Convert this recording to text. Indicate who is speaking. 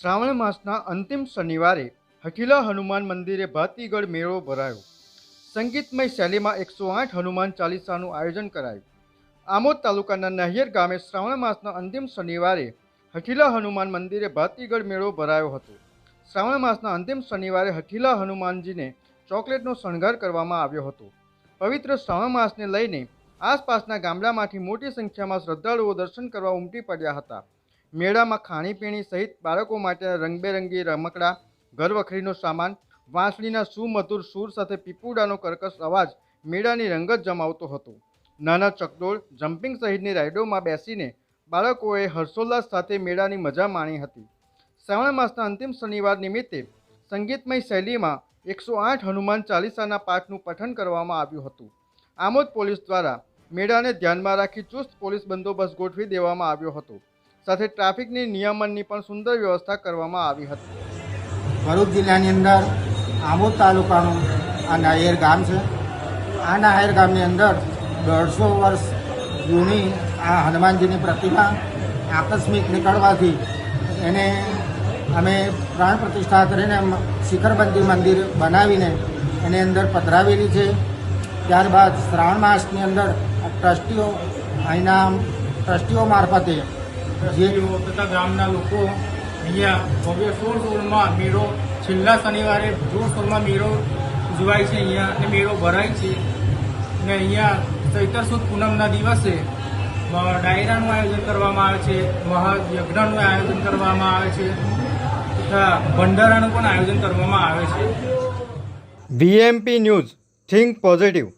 Speaker 1: શ્રાવણ માસના અંતિમ શનિવારે હઠીલા હનુમાન મંદિરે ભાતીગઢ મેળો ભરાયો. સંગીતમય શૈલીમાં એકસો આઠ હનુમાન ચાલીસાનું આયોજન કરાયું. આમોદ તાલુકાના નહિયર ગામે શ્રાવણ માસના અંતિમ શનિવારે હઠીલા હનુમાન મંદિરે ભાતીગઢ મેળો ભરાયો હતો. શ્રાવણ માસના અંતિમ શનિવારે હઠીલા હનુમાનજીને ચોકલેટનો શણગાર કરવામાં આવ્યો હતો. પવિત્ર શ્રાવણ માસને લઈને આસપાસના ગામડામાંથી મોટી સંખ્યામાં શ્રદ્ધાળુઓ દર્શન કરવા ઉમટી પડ્યા હતા. મેળામાં ખાણીપીણી સહિત બાળકો માટે રંગબેરંગી રમકડા, ઘરવખરીનો સામાન, વાંસળીના સુમધુર સૂર સાથે પીપુડાનો કર્કશ અવાજ મેળાની રંગત જમાવતો હતો. નાના ચકડોળ, જમ્પિંગ સહિતની રાઇડોમાં બેસીને બાળકોએ હર્ષોલ્લાસ સાથે મેળાની મજા માણી હતી. શ્રાવણ માસના અંતિમ શનિવાર નિમિત્તે સંગીતમય શૈલીમાં એકસો આઠ હનુમાન ચાલીસાના પાઠનું પઠન કરવામાં આવ્યું હતું. આમોદ પોલીસ દ્વારા મેળાને ધ્યાનમાં રાખી ચુસ્ત પોલીસ બંદોબસ્ત ગોઠવી દેવામાં આવ્યો હતો. સાથે ટ્રાફિકની નિયમનની પણ સુંદર વ્યવસ્થા કરવામાં આવી હતી.
Speaker 2: ભરૂચ જિલ્લાની અંદર આમોદ તાલુકાનું આ નાયર ગામ છે. આ નાયર ગામની અંદર દોઢસો વર્ષ જૂની આ હનુમાનજીની પ્રતિમા આકસ્મિક નીકળવાથી એને અમે પ્રાણ પ્રતિષ્ઠા કરીને શિખરબંધી મંદિર બનાવીને એની અંદર પધરાવેલી છે. ત્યારબાદ શ્રાવણ માસની અંદર ટ્રસ્ટીઓ અહીંના ટ્રસ્ટીઓ મારફતે
Speaker 3: ટ્રસ્ટીઓ તથા ગામના લોકો અહીંયા ભવ્ય સોળ સોળમાં મેળો, છેલ્લા શનિવારે જોરશોરમાં મેળો ઉજવાય છે અહીંયા અને મેળો ભરાય છે. અને અહીંયા ચૈતર સુદ પૂનમના દિવસે ડાયરાનું આયોજન કરવામાં આવે છે, મહાયજ્ઞનું આયોજન કરવામાં આવે છે, તથા ભંડારાનું પણ આયોજન કરવામાં આવે છે.
Speaker 1: VMP news, think positive.